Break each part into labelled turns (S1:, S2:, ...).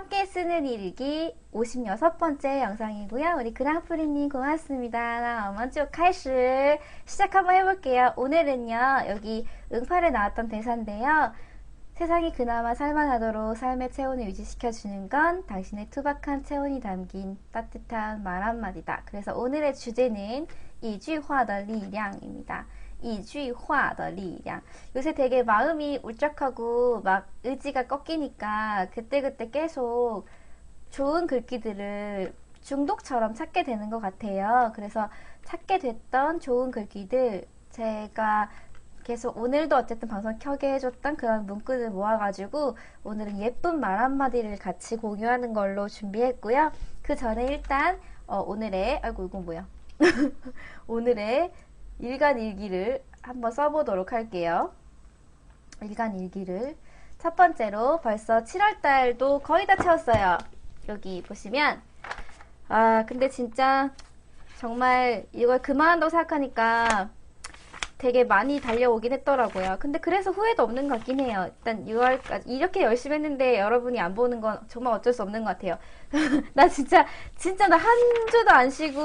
S1: 함께 쓰는 일기 56번째 영상이고요. 우리 그랑프리님 고맙습니다. 먼저 칼시 시작 한번 해볼게요. 오늘은요. 여기 응팔에 나왔던 대사인데요. 세상이 그나마 살만하도록 삶의 체온을 유지시켜주는 건 당신의 투박한 체온이 담긴 따뜻한 말 한마디다. 그래서 오늘의 주제는 이주화 널리 량입니다. 이주화의 리량. 요새 되게 마음이 울적하고 막 의지가 꺾이니까 그때그때 계속 좋은 글귀들을 중독처럼 찾게 되는 것 같아요. 그래서 찾게 됐던 좋은 글귀들 제가 계속 오늘도 어쨌든 방송 켜게 해줬던 그런 문구들 모아가지고 오늘은 예쁜 말 한마디를 같이 공유하는 걸로 준비했고요. 그 전에 일단 어, 오늘의 아이고 이건 뭐야? 오늘의 일간 일기를 한번 써보도록 할게요. 일간 일기를 첫 번째로 벌써 7월달도 거의 다 채웠어요. 여기 보시면 아 근데 진짜 정말 이걸 그만한다고 생각하니까 되게 많이 달려오긴 했더라고요. 근데 그래서 후회도 없는 것 같긴 해요. 일단 6월까지 이렇게 열심히 했는데 여러분이 안 보는 건 정말 어쩔 수 없는 것 같아요. 나 진짜 진짜 나 한 주도 안 쉬고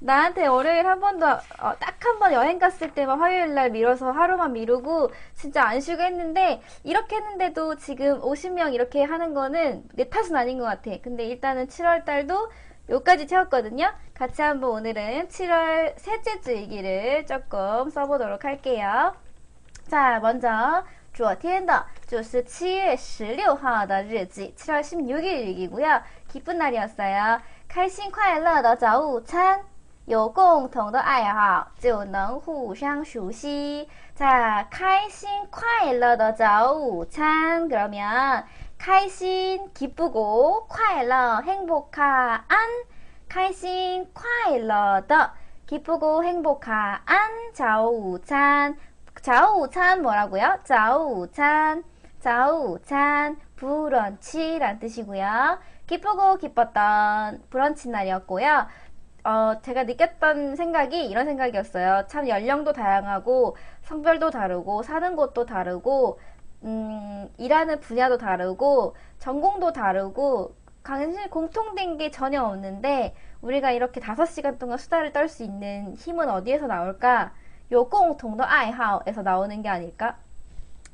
S1: 나한테 월요일 한 번도 어, 딱한 번 여행 갔을 때만 화요일 날 미뤄서 하루만 미루고 진짜 안 쉬고 했는데 이렇게 했는데도 지금 50명 이렇게 하는 거는 내 탓은 아닌 것 같아. 근데 일단은 7월 달도 여기까지 채웠거든요. 같이 한번 오늘은 7월 셋째 주 일기를 조금 써보도록 할게요. 자, 먼저 昨天的就是7月 16号的日记, 7월 16일 일기고요. 기쁜 날이었어요. 开心快乐的早午餐有共同的爱好就能互相熟悉 자, 开心快乐的早午餐 그러면 开心 기쁘고 快乐 행복한 开心 快乐的 기쁘고 행복한 早午餐 早午餐 뭐라고요? 早午餐早午餐 브런치란 뜻이고요. 기쁘고 기뻤던 브런치 날이었고요. 어, 제가 느꼈던 생각이 이런 생각이었어요. 참 연령도 다양하고 성별도 다르고 사는 곳도 다르고 음, 일하는 분야도 다르고 전공도 다르고 강실 공통된 게 전혀 없는데 우리가 이렇게 다섯 시간 동안 수다를 떨 수 있는 힘은 어디에서 나올까? 요 공통도 아이하오에서 나오는 게 아닐까?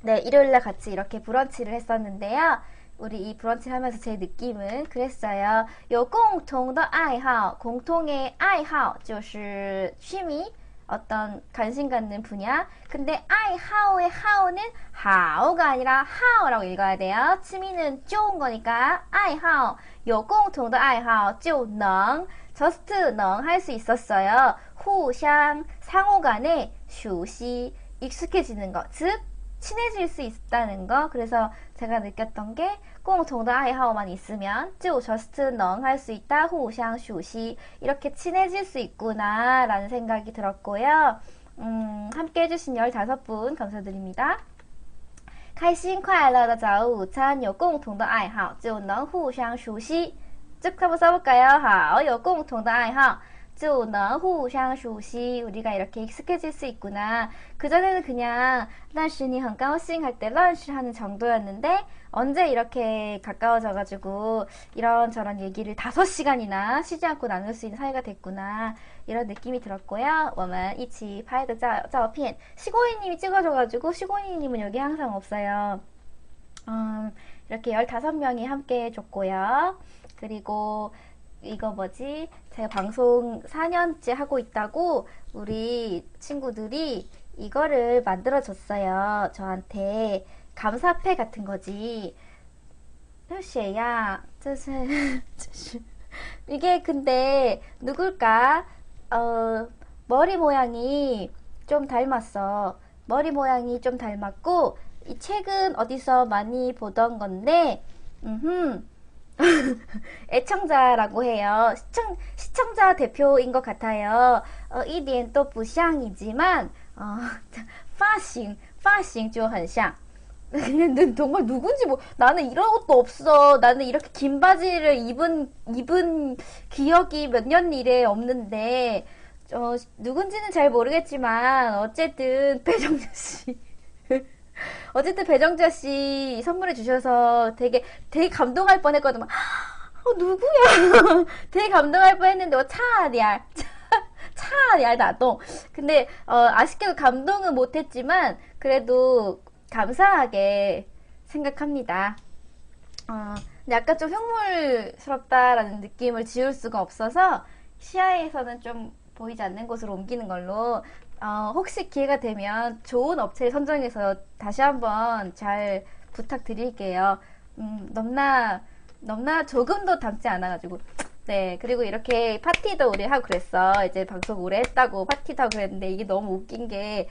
S1: 네, 일요일날 같이 이렇게 브런치를 했었는데요. 우리 이 브런치 하면서 제 느낌은 그랬어요. 요 공통의 아이하오, 就是 취미, 어떤 관심 갖는 분야. 근데 I, how의 how는 how가 아니라 how라고 읽어야 돼요. 취미는 좋은 거니까 I, how. 有共同的 I, how 就能 just 能할 수 있었어요. 互相 상호간에 熟悉 익숙해지는 것. 즉 친해질 수 있다는 거. 그래서 제가 느꼈던 게 공통의 아이하오만 있으면 就 just 能할 수 있다. 互相熟悉 이렇게 친해질 수 있구나 라는 생각이 들었고요. 음, 함께 해주신 15분 감사드립니다. 开心快乐的早午餐有共同的爱好就能互相熟悉。쭉 한번 써볼까요? 好，有共同的爱好。 就能互相熟悉 우리가 이렇게 익숙해질 수 있구나. 그전에는 그냥 但是你很高兴할 때 런시 하는 정도였는데 언제 이렇게 가까워져가지고 이런저런 얘기를 5시간이나 쉬지 않고 나눌 수 있는 사이가 됐구나. 이런 느낌이 들었고요. 我们一起拍的照片 시고이님이 찍어줘가지고 시고이님은 여기 항상 없어요. 음, 이렇게 15명이 함께 해줬고요. 그리고 이거 뭐지? 제가 방송 4년째 하고 있다고 우리 친구들이 이거를 만들어줬어요. 저한테 감사패 같은 거지. 写呀, 이게 근데 누굴까? 어, 머리 모양이 좀 닮았어. 머리 모양이 좀 닮았고 이 책은 어디서 많이 보던 건데, 음 애청자라고 해요. 시청, 시청자 대표인 것 같아요. 어, 一点都不像이지만, 어, 发型, 发型就很像. 근데 정말 누군지 뭐 나는 이런 것도 없어. 나는 이렇게 긴 바지를 입은 입은 기억이 몇 년 이래 없는데 어, 누군지는 잘 모르겠지만 어쨌든 배정주 씨 어쨌든 배정자 씨 선물해 주셔서 되게 되게 감동할 뻔했거든. 어, 누구야? 되게 감동할 뻔했는데 어, 차리알 차리알 나도. 근데 어, 아쉽게도 감동은 못했지만 그래도 감사하게 생각합니다. 어, 약간 좀 흉물스럽다라는 느낌을 지울 수가 없어서 시야에서는 좀 보이지 않는 곳으로 옮기는 걸로 어, 혹시 기회가 되면 좋은 업체를 선정해서 다시 한번 잘 부탁드릴게요. 음, 넘나 넘나 조금도 담지 않아가지고 네 그리고 이렇게 파티도 우리 하고 그랬어 이제 방송 오래 했다고 파티도 하고 그랬는데 이게 너무 웃긴 게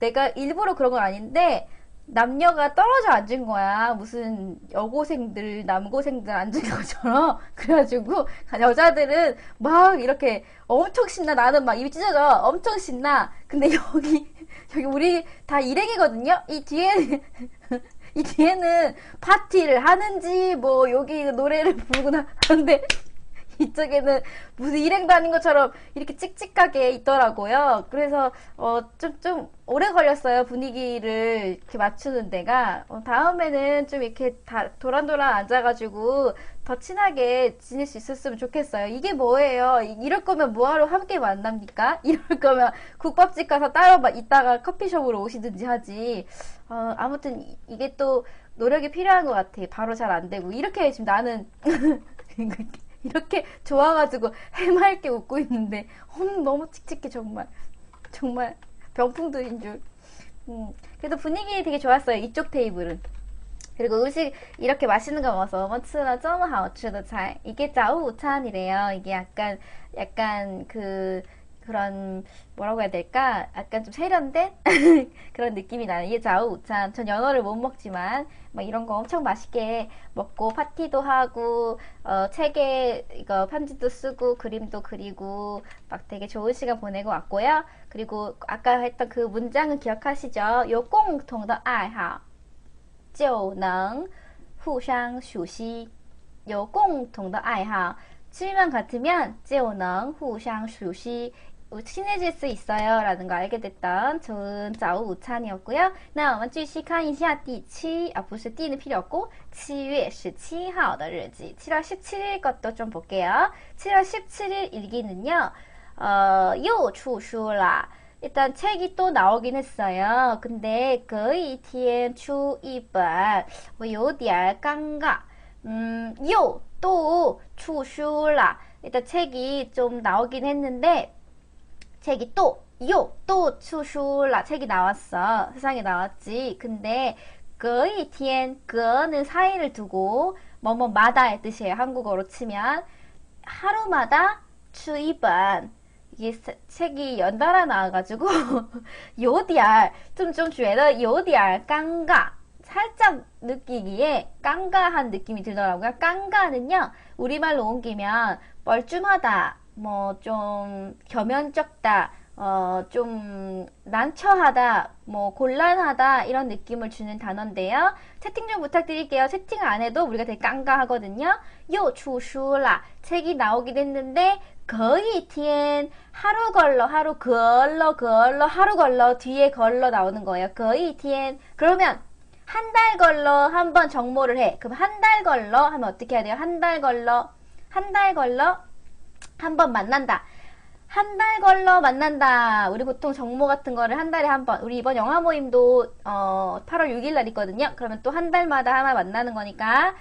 S1: 내가 일부러 그런 건 아닌데 남녀가 떨어져 앉은 거야. 무슨 여고생들, 남고생들 앉은 것처럼. 그래가지고, 여자들은 막 이렇게 엄청 신나. 나는 막 입이 찢어져. 엄청 신나. 근데 여기, 여기 우리 다 일행이거든요? 이 뒤에, 이 뒤에는 파티를 하는지, 뭐, 여기 노래를 부르거나 하는데, 이쪽에는 무슨 일행도 아닌 것처럼 이렇게 찍찍하게 있더라고요. 그래서 어, 좀, 좀 오래 걸렸어요. 분위기를 이렇게 맞추는 데가. 어, 다음에는 좀 이렇게 다 도란도란 앉아가지고 더 친하게 지낼 수 있었으면 좋겠어요. 이게 뭐예요? 이럴 거면 뭐하러 함께 만납니까? 이럴 거면 국밥집 가서 따로 있다가 커피숍으로 오시든지 하지. 어, 아무튼 이게 또 노력이 필요한 것 같아. 바로 잘 안 되고. 이렇게 지금 나는 이렇게 좋아가지고 해맑게 웃고 있는데 음, 너무 칙칙해 정말. 정말 병풍들인 줄. 음, 그래도 분위기 되게 좋았어요 이쪽 테이블은. 그리고 음식 이렇게 맛있는 거 먹어서 머츠나 쩌무 하오츠도 잘. 이게 짜우 우찬이래요. 이게 약간 약간 그 그런 뭐라고 해야 될까? 약간 좀 세련된 그런 느낌이 나는 이게 좌우우찬. 전 연어를 못 먹지만 막 이런 거 엄청 맛있게 먹고 파티도 하고 어, 책에 이거 편지도 쓰고 그림도 그리고 막 되게 좋은 시간 보내고 왔고요. 그리고 아까 했던 그 문장은 기억하시죠? 有共同的爱好就能互相熟悉有共同的爱好치만 같으면 就能互相熟悉 친해질 수 있어요 라는 거 알게 됐던 좋은 좌우 우찬이었고요. 那我们继续看一下第七啊不是第는 필요 없고 7月 17号的日记 7월 17일 것도 좀 볼게요. 7월 17일 일기는요. 어, 요 추슈라 일단 책이 또 나오긴 했어요. 근데 거의 티엔 추이번 뭐 요디알 깡가 음, 요, 또, 추슈라. 일단 책이 좀 나오긴 했는데, 책이 또, 요, 또 추슈라 책이 나왔어. 세상에 나왔지. 근데 거의 티엔 그는 사이를 두고 뭐뭐 마다의 뜻이에요. 한국어로 치면 하루마다 추이번 이게 책이 연달아 나와가지고 요디알 좀좀 주에는 요디알 깡가 살짝 느끼기에 깡가한 느낌이 들더라고요. 깡가는요 우리말로 옮기면 뻘쭘하다 뭐 좀 겸연쩍다, 어, 좀 난처하다, 뭐 곤란하다 이런 느낌을 주는 단어인데요. 채팅 좀 부탁드릴게요. 채팅 안 해도 우리가 되게 깡가하거든요. 요 추슈라 책이 나오긴 했는데 거의 뒤엔 하루 걸러 하루 걸러 걸러 하루 걸러 뒤에 걸러 나오는 거예요. 거의 뒤엔 그러면 한 달 걸러 한번 정모를 해. 그럼 한 달 걸러 하면 어떻게 해야 돼요? 한 달 걸러 한 달 걸러 한 번 만난다. 한 달 걸러 만난다. 우리 보통 정모 같은 거를 한 달에 한 번. 우리 이번 영화 모임도 어, 8월 6일 날 있거든요. 그러면 또 한 달마다 하나 만나는 거니까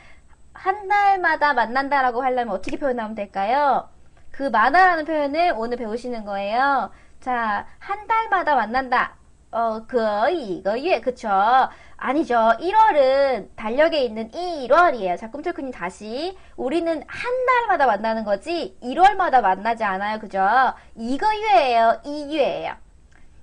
S1: 한 달마다 만난다라고 하려면 어떻게 표현하면 될까요? 그 마다라는 표현을 오늘 배우시는 거예요. 자, 한 달마다 만난다. 어, 거의, 거의, 그쵸. 아니죠. 1월은 달력에 있는 1월이에요. 자, 꿈틀크님 다시. 우리는 한 달마다 만나는 거지, 1월마다 만나지 않아요. 그죠? 이거 유예요. 2유예요.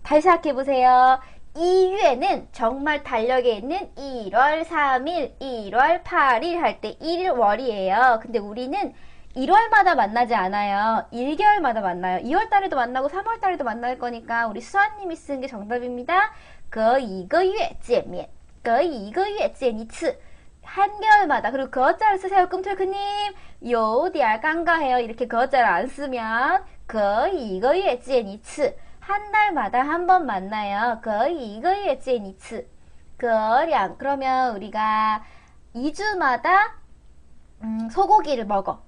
S1: 다시 생각해보세요. 2유에는 정말 달력에 있는 1월 3일, 1월 8일 할 때 1월이에요. 근데 우리는 1월마다 만나지 않아요. 1개월마다 만나요. 2월달에도 만나고 3월달에도 만날 거니까 우리 수아님이 쓴 게 정답입니다. 그 이거유에 찌면 그 이거유에 찌니츠. 한개월마다. 그리고 거자를 쓰세요 꿈틀크님. 요디알 깡가해요. 이렇게 거자를 안 쓰면 거의 이거유에 찌니츠. 한 달마다 한 번 만나요. 거의 이거유에 찌니츠. 거량. 그러면 우리가 2주마다 음, 소고기를 먹어.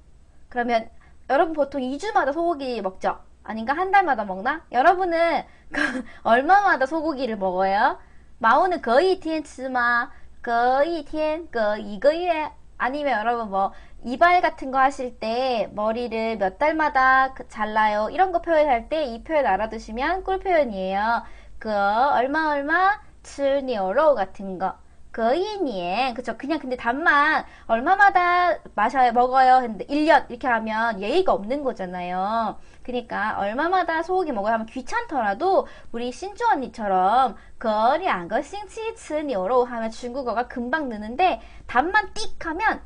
S1: 그러면 여러분 보통 2주마다 소고기 먹죠? 아닌가? 한 달마다 먹나? 여러분은 얼마마다 소고기를 먹어요? 마오는 거의 天吃吗? 거의 天, 거 2个月 아니면 여러분 뭐 이발 같은 거 하실 때 머리를 몇 달마다 그 잘라요. 이런 거 표현할 때 이 표현 알아두시면 꿀 표현이에요. 그 얼마 얼마 吃牛肉 같은 거. 거인이엔 그쵸? 그냥 근데 단만 얼마마다 마셔요 먹어요? 했는데 1년 이렇게 하면 예의가 없는 거잖아요. 그러니까 얼마마다 소고기 먹어야 하면 귀찮더라도 우리 신주 언니처럼 거리 안 거 싱 치 츠니오로 하면 중국어가 금방 느는데 단만 띡 하면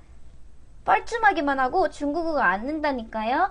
S1: 뻘쭘하기만 하고 중국어가 안 는다니까요.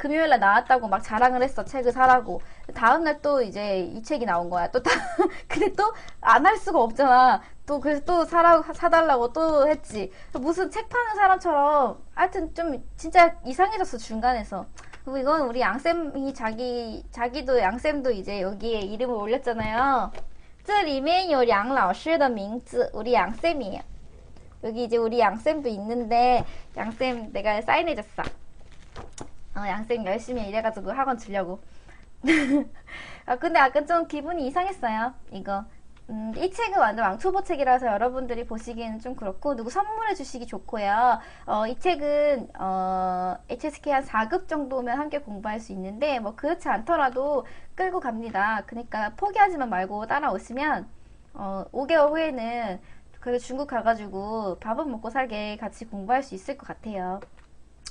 S1: 금요일날 나왔다고 막 자랑을 했어. 책을 사라고. 다음날 또 이제 이 책이 나온 거야. 또 다, 근데 또 안 할 수가 없잖아. 또 그래서 또 사라고, 사달라고 또 했지. 무슨 책 파는 사람처럼 하여튼 좀 진짜 이상해졌어. 중간에서. 그리고 이건 우리 양쌤이 자기, 자기도 양쌤도 이제 여기에 이름을 올렸잖아요. 这里面有梁老师的名字 우리 양쌤이에요. 여기 이제 우리 양쌤도 있는데 양쌤 내가 사인해줬어. 어, 양쌤 열심히 일해가지고 학원 주려고. 아, 근데 아까 좀 기분이 이상했어요. 이거. 음, 이 책은 완전 왕초보 책이라서 여러분들이 보시기에는 좀 그렇고 누구 선물해 주시기 좋고요. 어, 이 책은 어, HSK 한 4급 정도면 함께 공부할 수 있는데 뭐 그렇지 않더라도 끌고 갑니다. 그러니까 포기하지만 말고 따라오시면 어, 5개월 후에는 그래 중국 가가지고 밥은 먹고 살게 같이 공부할 수 있을 것 같아요.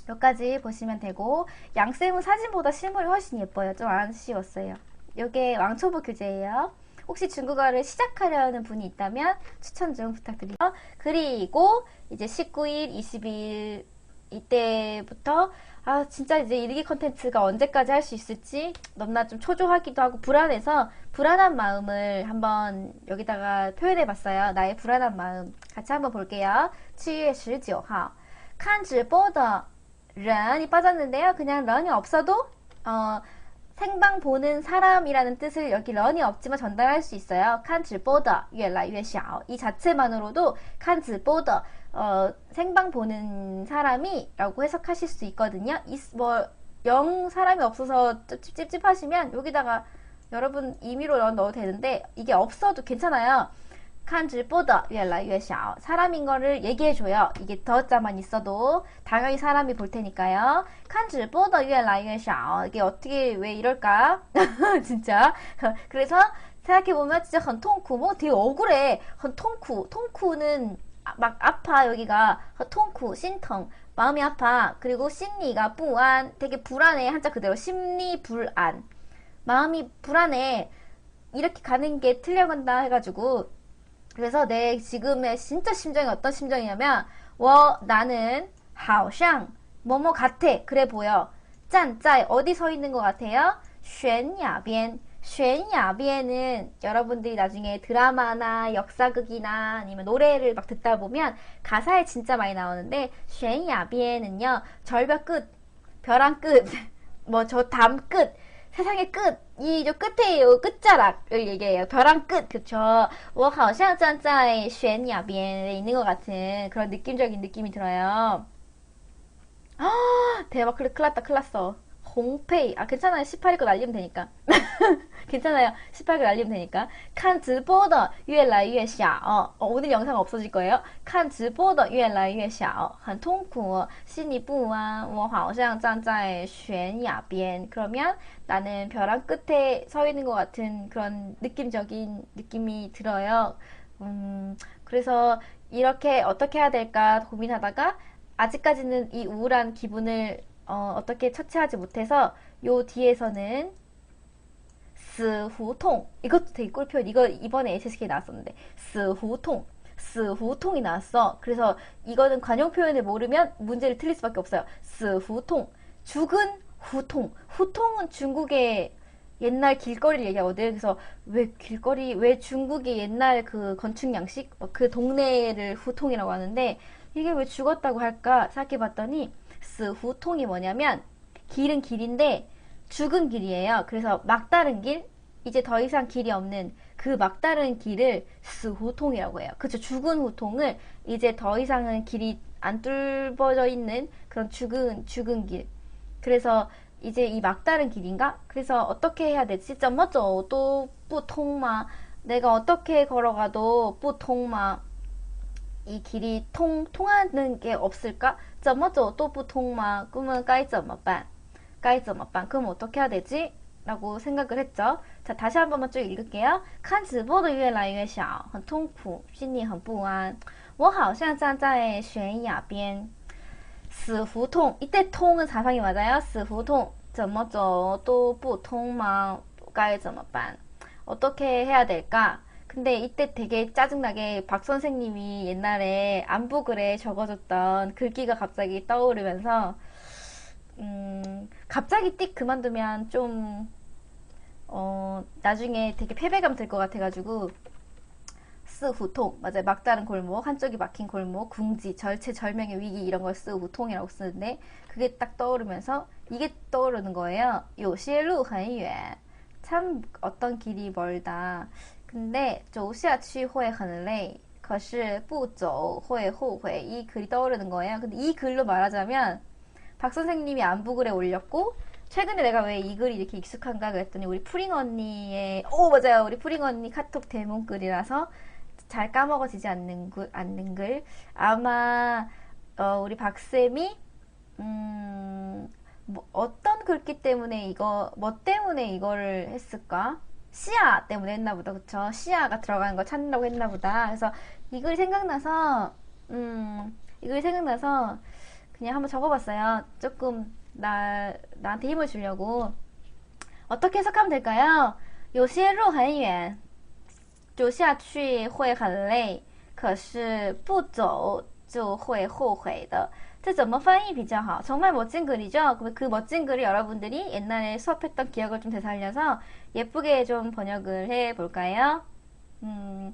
S1: 여기까지 보시면 되고 양쌤은 사진보다 실물이 훨씬 예뻐요. 좀 아쉬웠어요. 이게 왕초보 교재예요. 혹시 중국어를 시작하려는 분이 있다면 추천 좀 부탁드려요. 그리고 이제 19일, 20일 이때부터 아 진짜 이제 일기 컨텐츠가 언제까지 할 수 있을지 너무나 좀 초조하기도 하고 불안해서 불안한 마음을 한번 여기다가 표현해 봤어요. 나의 불안한 마음 같이 한번 볼게요. 7月 19号 看直播的 런이 빠졌는데요. 그냥 런이 없어도 어, 생방 보는 사람이라는 뜻을 여기 런이 없지만 전달할 수 있어요. 칸直播的 越来越小. 이 자체만으로도 칸直播的 어, 생방 보는 사람이라고 해석하실 수 있거든요. 이, 뭐, 영 사람이 없어서 찝찝하시면 여기다가 여러분 임의로 넣어도 되는데 이게 없어도 괜찮아요. 看直播的越来越小 사람인 거를 얘기해줘요. 이게 더자만 있어도 당연히 사람이 볼 테니까요. 看直播的越来越小 이게 어떻게 왜 이럴까? 진짜. 그래서 생각해보면 진짜 很痛苦, 뭐 되게 억울해. 很痛苦, 통쿠는 막 아파 여기가 痛苦,心疼, 마음이 아파. 그리고 심리가 불안, 되게 불안해. 한자 그대로 심리 불안. 마음이 불안해. 이렇게 가는 게 틀려간다 해가지고 그래서 내 지금의 진짜 심정이 어떤 심정이냐면 워 나는 하오샹 뭐뭐 같아. 그래 보여. 짠짜이. 어디 서 있는 것 같아요? 쉔야비엔. 쉔야변은 여러분들이 나중에 드라마나 역사극이나 아니면 노래를 막 듣다 보면 가사에 진짜 많이 나오는데 쉔야변은요 절벽 끝 벼랑 끝 뭐 저 담끝 뭐 세상의 끝, 이 저 끝에 요 끝자락을 얘기해요. 벼랑 끝, 그쵸? 我好像站在悬崖边에 있는 것 같은 그런 느낌적인 느낌이 들어요. 아, 대박, 그래, 큰일 났다, 큰일 났어. 홍페이. 아, 괜찮아요. 18일 거 날리면 되니까. 괜찮아요. 18개 날리면 되니까. 看直播的越来越小. 어, 오늘 영상 없어질 거예요. 看直播的越来越小.很痛苦.心里不安.我好像站在悬崖边. 그러면 나는 벼랑 끝에 서 있는 것 같은 그런 느낌적인 느낌이 들어요. 음, 그래서 이렇게 어떻게 해야 될까 고민하다가 아직까지는 이 우울한 기분을 어, 어떻게 처치하지 못해서 요 뒤에서는 스후통 이것도 되게 꿀표현. 이거 이번에 HSK에 나왔었는데. 스후통 스후통이 나왔어. 그래서 이거는 관용 표현을 모르면 문제를 틀릴 수밖에 없어요. 스후통 죽은 후통. 후통은 중국의 옛날 길거리를 얘기하거든. 그래서 왜 길거리 왜 중국의 옛날 그 건축 양식? 그 동네를 후통이라고 하는데 이게 왜 죽었다고 할까 생각해봤더니 스후통이 뭐냐면 길은 길인데 죽은 길이에요. 그래서 막다른 길, 이제 더 이상 길이 없는 그 막다른 길을 스후통이라고 해요. 그쵸. 죽은 후통을 이제 더 이상은 길이 안 뚫어져 있는 그런 죽은, 죽은 길. 그래서 이제 이 막다른 길인가? 그래서 어떻게 해야 되지? 怎么走都不通吗? 내가 어떻게 걸어가도 不通吗? 이 길이 통, 통하는 게 없을까? 怎么走都不通吗? 그러면 该怎么办?该怎么办? 그럼 어떻게 해야 되지? 라고 생각을 했죠. 자, 다시 한 번만 쭉 읽을게요. 看直播的越来越小，很痛苦，心里很不安。我好像站在悬崖边。死胡同 이때 통은 사상이 맞아요. 死胡同怎么走都不通吗该怎么办? 어떻게 해야 될까? 근데 이때 되게 짜증나게 박 선생님이 옛날에 안부글에 적어줬던 글귀가 갑자기 떠오르면서 음, 갑자기 띡 그만두면 좀 어, 나중에 되게 패배감 들 것 같아가지고 쓰후통 맞아요 막다른 골목 한쪽이 막힌 골목 궁지 절체절명의 위기 이런 걸 쓰후통이라고 쓰는데 그게 딱 떠오르면서 이게 떠오르는 거예요 요시루 很远참 어떤 길이 멀다 근데 走下去会很累可是不走会后悔이 글이 떠오르는 거예요. 근데 이 글로 말하자면 박 선생님이 안부글에 올렸고 최근에 내가 왜 이 글이 이렇게 익숙한가 그랬더니 우리 프링 언니의 오 맞아요. 우리 프링 언니 카톡 대문글이라서 잘 까먹어지지 않는 글, 않는 글. 아마 어, 우리 박쌤이 음, 뭐 어떤 글귀 때문에 이거 뭐 때문에 이거를 했을까? 시야 때문에 했나 보다. 그쵸? 시야가 들어가는 거 찾느라고 했나 보다. 그래서 이 글이 생각나서 음 이 글이 생각나서 그냥 한번 적어봤어요. 조금 나 나한테 힘을 주려고 어떻게 해석하면 될까요? 有些路很远走下去会很累可是不走就会后悔的这 怎么翻译比较好? 정말 멋진 글이죠? 그 멋진 글을 여러분들이 옛날에 수업했던 기억을 좀 되살려서 예쁘게 좀 번역을 해볼까요? 음,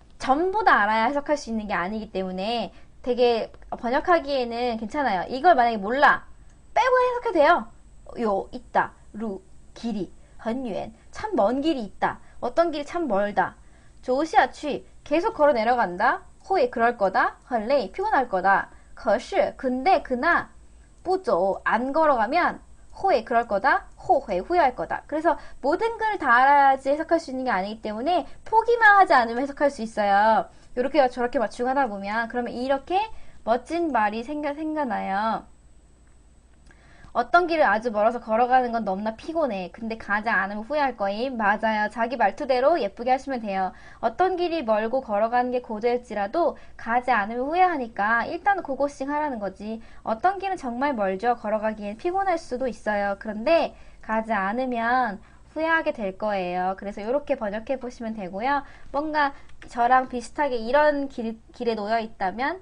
S1: 전부 다 알아야 해석할 수 있는 게 아니기 때문에 되게 번역하기에는 괜찮아요. 이걸 만약에 몰라 빼고 해석해도 돼요. 요 있다 루 길이 헌유엔 참 먼 길이 있다 어떤 길이 참 멀다 조시아 취 계속 걸어 내려간다 호에 그럴 거다 헐레이 피곤할 거다 거시 근데 그나 뿌조 안 걸어가면 호에 그럴 거다. 호회 후회할 거다. 그래서 모든 걸 다 알아야지 해석할 수 있는 게 아니기 때문에 포기만 하지 않으면 해석할 수 있어요. 이렇게 저렇게 맞추고 하다 보면 그러면 이렇게 멋진 말이 생겨 생겨나요. 어떤 길을 아주 멀어서 걸어가는 건 너무나 피곤해. 근데 가지 않으면 후회할 거임. 맞아요. 자기 말투대로 예쁘게 하시면 돼요. 어떤 길이 멀고 걸어가는 게 고될지라도 가지 않으면 후회하니까 일단 고고싱 하라는 거지. 어떤 길은 정말 멀죠. 걸어가기엔 피곤할 수도 있어요. 그런데 가지 않으면 후회하게 될 거예요. 그래서 이렇게 번역해 보시면 되고요. 뭔가 저랑 비슷하게 이런 길, 길에 놓여 있다면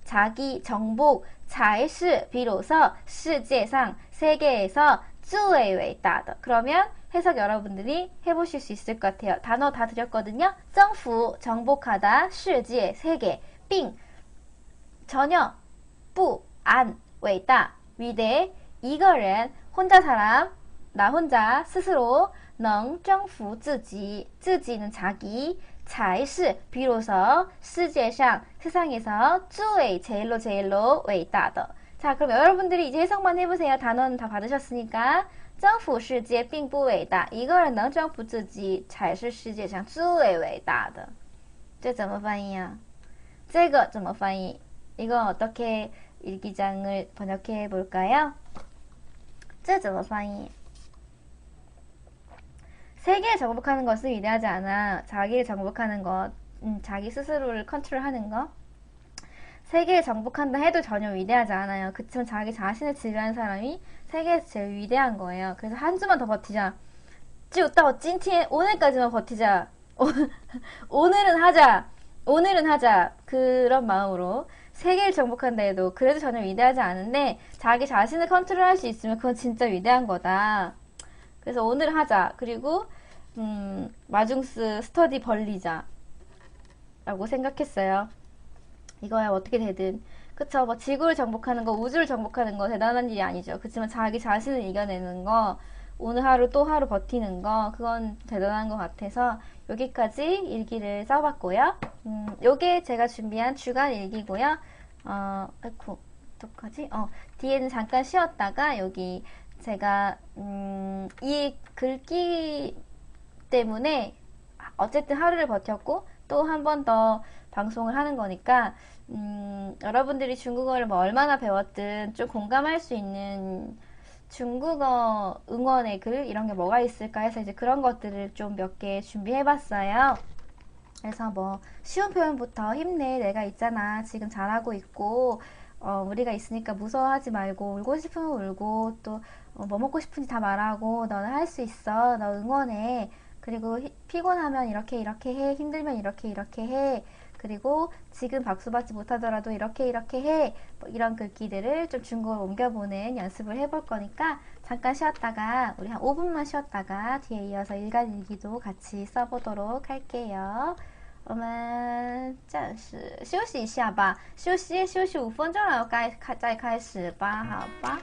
S1: 자기 정복 才是 비로소 世界上 세계에서 最伟大的. 그러면 해석 여러분들이 해보실 수 있을 것 같아요. 단어 다 드렸거든요. 征服 정복하다 世界 세계 并 전혀 不안伟大 위대 이거는 혼자 사람 나 혼자 스스로 能征服自己自己는 자기 才是 비로소 世界上 세상에서 最 제일로 제일로 伟大的. 자, 그럼 여러분들이 이제 해석만 해보세요. 단어는 다 받으셨으니까. 征服世界并不伟大, 이거는 能征服自己才是世界上最伟大的.这怎么翻译啊?这个怎么翻译? 이거 어떻게 일기장을 번역해 볼까요? 这怎么翻译? 세계를 정복하는 것은 위대하지 않아. 자기를 정복하는 것, 음, 자기 스스로를 컨트롤하는 것. 세계를 정복한다 해도 전혀 위대하지 않아요. 그치만 자기 자신을 지배하는 사람이 세계에서 제일 위대한 거예요. 그래서 한 주만 더 버티자. 찌우따 찐티에 오늘까지만 버티자. 오늘은 하자. 오늘은 하자. 그런 마음으로 세계를 정복한다 해도 그래도 전혀 위대하지 않은데 자기 자신을 컨트롤할 수 있으면 그건 진짜 위대한 거다. 그래서 오늘 하자. 그리고 음, 마중스 스터디 벌리자. 라고 생각했어요. 이거야 어떻게 되든. 그쵸. 뭐 지구를 정복하는 거, 우주를 정복하는 거 대단한 일이 아니죠. 그렇지만 자기 자신을 이겨내는 거, 오늘 하루 또 하루 버티는 거, 그건 대단한 것 같아서 여기까지 일기를 써봤고요. 음, 요게 제가 준비한 주간 일기고요. 어, 아이쿠, 어떡하지? 어, 뒤에는 잠깐 쉬었다가 여기 제가 음, 이 글귀 때문에 어쨌든 하루를 버텼고 또 한 번 더 방송을 하는 거니까 음, 여러분들이 중국어를 뭐 얼마나 배웠든 좀 공감할 수 있는 중국어 응원의 글 이런 게 뭐가 있을까 해서 이제 그런 것들을 좀 몇 개 준비해 봤어요. 그래서 뭐 쉬운 표현부터 힘내. 내가 있잖아. 지금 잘하고 있고 어, 우리가 있으니까 무서워하지 말고 울고 싶으면 울고 또뭐 어, 먹고 싶은지 다 말하고 너는 할 수 있어. 너 응원해. 그리고 히, 피곤하면 이렇게 이렇게 해. 힘들면 이렇게 이렇게 해. 그리고 지금 박수 받지 못하더라도 이렇게 이렇게 해. 뭐 이런 글귀들을 좀 중국어로 옮겨보는 연습을 해볼 거니까 잠깐 쉬었다가 우리 한 5분만 쉬었다가 뒤에 이어서 일간 일기도 같이 써보도록 할게요. 我们暂时休息一下吧，休息休息五分钟，了，该开再开始吧，好吧。